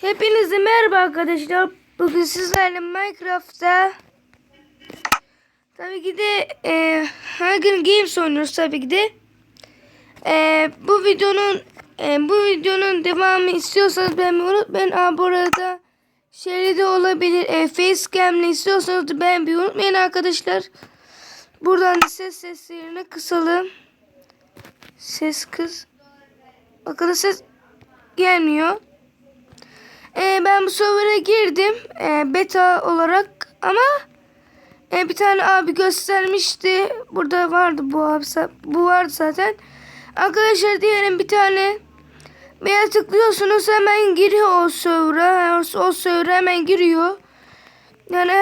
Hepinize merhaba arkadaşlar. Bugün sizlerle Minecraft'ta tabii ki de e, Hunger Games oynuyoruz tabii ki de. E, bu videonun e, bu videonun devamı istiyorsanız ben unutmayın. Aa, bu arada şeyli de olabilir. E, Facecam'le istiyorsanız da ben unutmayın arkadaşlar. Buradan da ses seslerini kısalım. Ses kız. Bakın ses gelmiyor. Ee, ben bu server'a girdim ee, beta olarak ama e, bir tane abi göstermişti. Burada vardı bu abi bu vardı zaten. Arkadaşlar diyelim bir tane bir yere tıklıyorsunuz hemen giriyor o server'a. O, server'a hemen giriyor. Yani,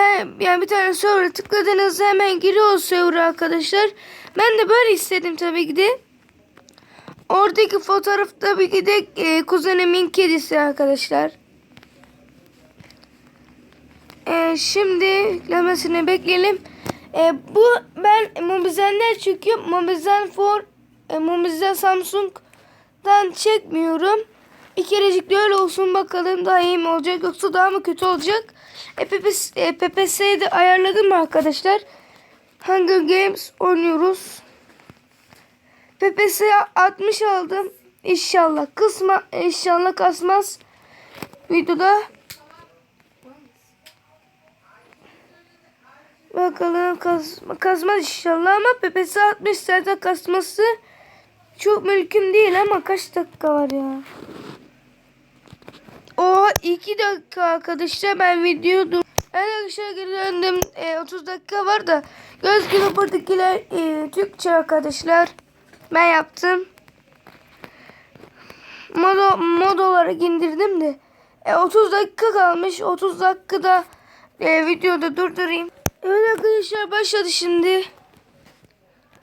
yani bir tane server'a tıkladığınızda hemen giriyor o server'a arkadaşlar. Ben de böyle istedim tabii ki de. Oradaki fotoğraf tabii ki de e, kuzenimin kedisi arkadaşlar. Şimdi lemesini bekleyelim. E, bu ben Mobizen'den çünkü Mobizen for e, Mobizen Samsung'dan çekmiyorum. Bir kerecik de öyle olsun bakalım daha iyi mi olacak yoksa daha mı kötü olacak. E, PPS, e, PPS'yi de ayarladım arkadaşlar. Hunger Games oynuyoruz. PPS'ye 60 aldım. İnşallah kısma inşallah kasmaz. Videoda bakalım kas, kasmaz inşallah ama PPS 60 zaten kasması çok mümkün değil ama kaç dakika var ya? O 2 dakika arkadaşlar ben video dur. Evet arkadaşlar döndüm. E, 30 dakika var da göz gibi buradakiler e, Türkçe arkadaşlar. Ben yaptım. Mod, mod olarak indirdim de. E, 30 dakika kalmış. 30 dakikada e, videoda durdurayım. Evet arkadaşlar başladı şimdi.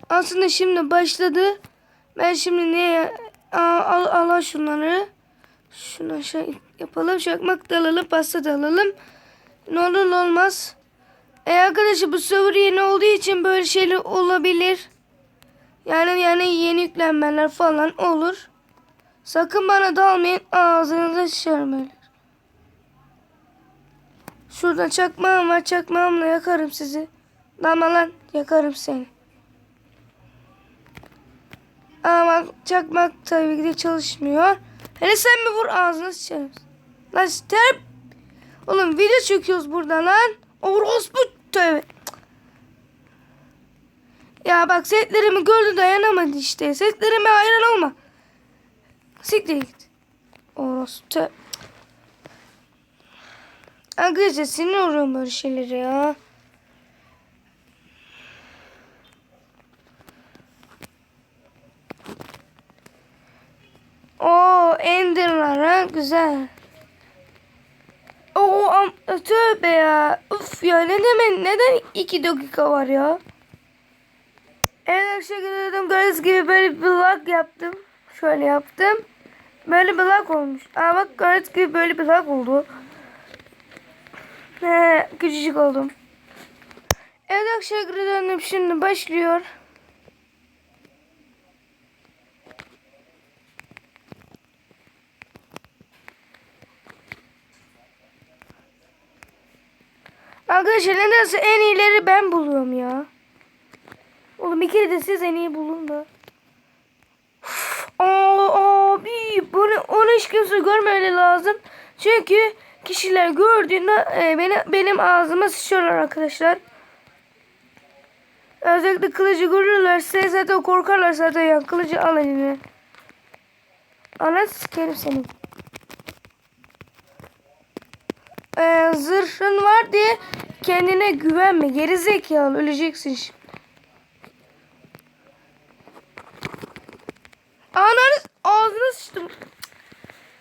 Aslında şimdi başladı. Ben şimdi ne al, al, al şunları. Şunu aşağı yapalım. Çakmak da alalım. Pasta da alalım. Ne olur ne olmaz. E arkadaşlar bu server yeni olduğu için böyle şeyler olabilir. Yani yani yeni yüklenmeler falan olur. Sakın bana dalmayın. Ağzınıza sıçarım öyle. Şuradan çakmağım var. Çakmağımla yakarım sizi. Dalma lan. Yakarım seni. Ama çakmak tabii ki de çalışmıyor. Hele sen mi vur ağzına sıçarım. Lan ter. Oğlum video çekiyoruz burada lan. Orospu tövbe. Ya bak setlerimi gördü dayanamadı işte. Setlerime hayran olma. Siktir git. Orospu. Arkadaşlar sinir oluyorum böyle şeylere ya. Oo Ender'lar ha güzel. Oo am tövbe ya. Uf ya ne demek neden iki dakika var ya? Evet arkadaşlar gördüğüm gördüğünüz gibi böyle bir vlog yaptım. Şöyle yaptım. Böyle bir vlog olmuş. Aa bak gördüğünüz gibi böyle bir vlog oldu. He, küçücük oldum. Evet arkadaşlar döndüm şimdi başlıyor. Arkadaşlar nedense en iyileri ben buluyorum ya. Oğlum bir kere de siz en iyi bulun da. Aa, abi bunu onu hiç kimse görmeli lazım. Çünkü kişiler gördüğünde e, beni, benim ağzıma sıçıyorlar arkadaşlar. Özellikle kılıcı görürlerse zaten korkarlar zaten ya. Kılıcı al eline. Ana sikerim seni. Ee, zırhın var diye kendine güvenme. Geri zekalı öleceksin şimdi. Ananı ağzına sıçtım.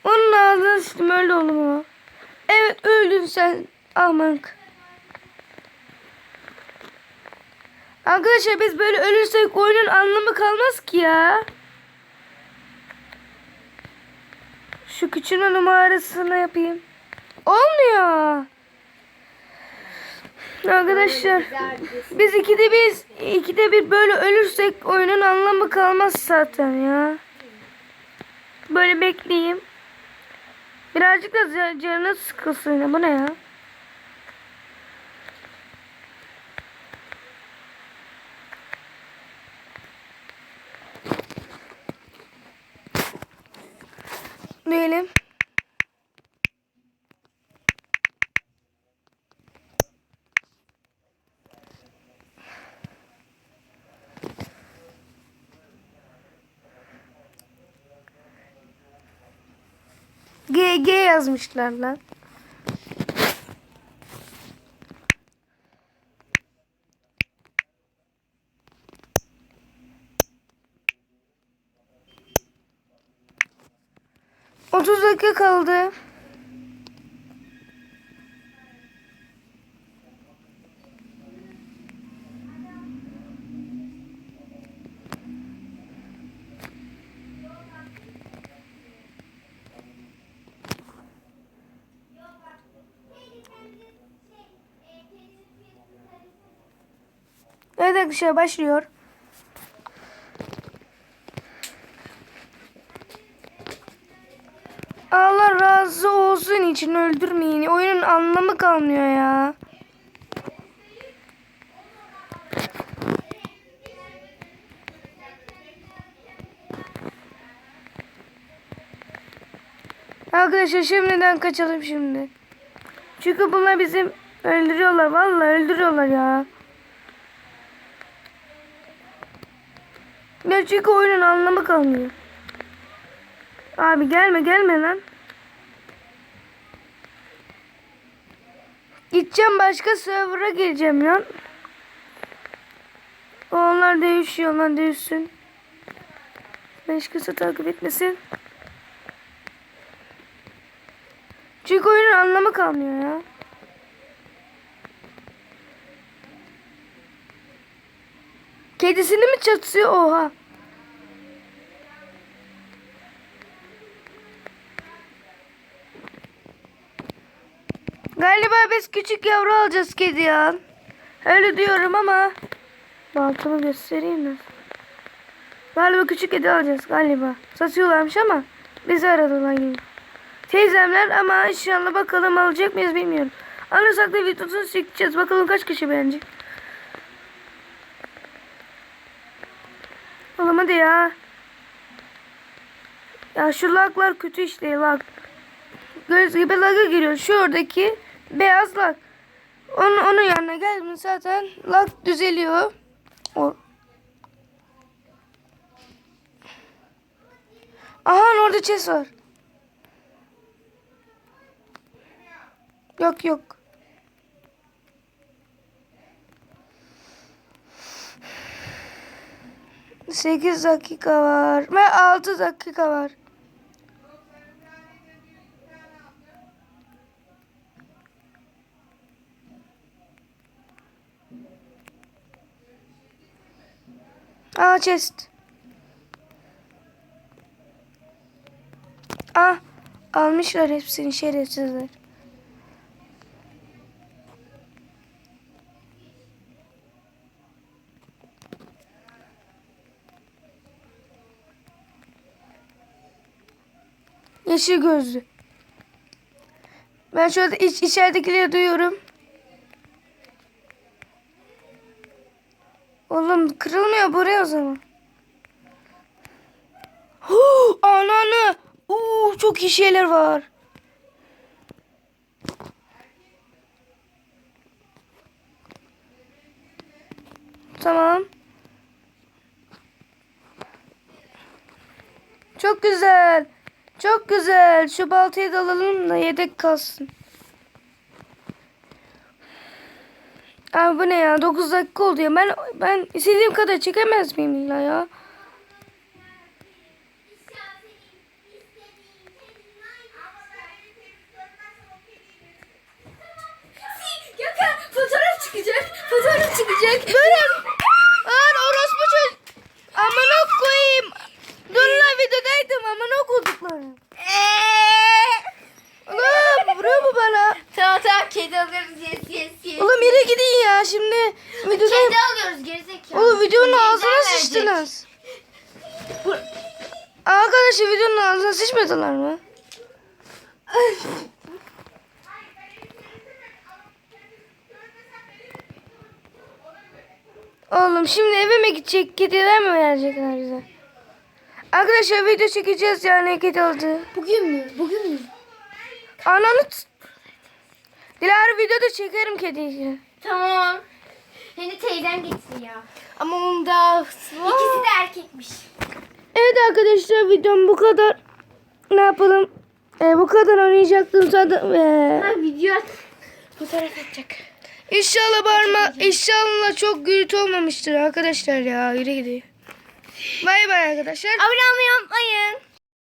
Onun ağzına sıçtım öyle oğlum ama. Evet öldün sen Ahmak. Arkadaşlar biz böyle ölürsek oyunun anlamı kalmaz ki ya. Şu küçüğün numarasını yapayım. Olmuyor. Arkadaşlar biz ikide biz ikide bir böyle ölürsek oyunun anlamı kalmaz zaten ya. Böyle bekleyeyim. Birazcık da ca- canı sıkılsın. Bu ne ya? Diyelim. GG yazmışlar lan. Otuz dakika kaldı. Evet arkadaşlar başlıyor. Allah razı olsun için öldürmeyin. Oyunun anlamı kalmıyor ya. Arkadaşlar şimdiden kaçalım şimdi. Çünkü bunlar bizim öldürüyorlar. Vallahi öldürüyorlar ya. Ya çünkü oyunun anlamı kalmıyor. Abi gelme gelme lan. Gideceğim başka server'a gireceğim lan. Onlar değişiyor lan değişsin. Başkası takip etmesin. Çünkü oyunun anlamı kalmıyor ya. Kedisini mi çatıyor? Oha. Galiba biz küçük yavru alacağız kedi ya. Öyle diyorum ama. Baltamı göstereyim mi? Galiba küçük kedi alacağız galiba. Satıyorlarmış ama bizi aradılar yine. Teyzemler ama inşallah bakalım alacak mıyız bilmiyorum. Alırsak da videosunu çekeceğiz. Bakalım kaç kişi beğenecek. Oğlum hadi ya. Ya şu laglar kötü işte lag. Göz gibi lag'a giriyor. Şuradaki beyaz lag. Onun, onun yanına geldim zaten lag düzeliyor. O. Aha orada chest var. Yok yok. Sekiz dakika var. Ve altı dakika var. Aa chest. Ah almışlar hepsini şerefsizler. Yeşil gözlü. Ben şurada iç, içeridekileri duyuyorum. Oğlum kırılmıyor buraya o zaman. Ananı. Uuu çok iyi şeyler var. Tamam. Çok güzel. Çok güzel. Şu baltayı da alalım da yedek kalsın. Abi bu ne ya? 9 dakika oldu ya. Ben ben istediğim kadar çekemez miyim illa ya? Gökhan fotoğraf çıkacak. Fotoğraf çıkacak. Böyle Lan orospu çocuk. Amına koyayım. Dur lan videodaydım amına koyduklarım. Ulan vuruyor mu bana? tamam tamam kedi alıyoruz yes yes yes. Oğlum yere gidin ya şimdi. Videodayım. Kedi alıyoruz gerizekalı. Oğlum videonun ağzına sıçtınız. Arkadaşlar videonun ağzına sıçmadılar mı? Oğlum şimdi eve mi gidecek? Kediler mi verecekler bize? Arkadaşlar video çekeceğiz yani kedi oldu. Bugün mü? Bugün mü? Ananı Dilara videoda çekerim kediyi. Tamam. Hani teyzem getir ya. Ama onda... İkisi de erkekmiş. Evet arkadaşlar videom bu kadar. Ne yapalım? Ee, bu kadar oynayacaktım zaten. Ee, Ha video at. Fotoğraf atacak. İnşallah bağırma, inşallah çok gürültü olmamıştır arkadaşlar ya. Yürü gidiyor. Bay bay arkadaşlar. Abone olmayı unutmayın.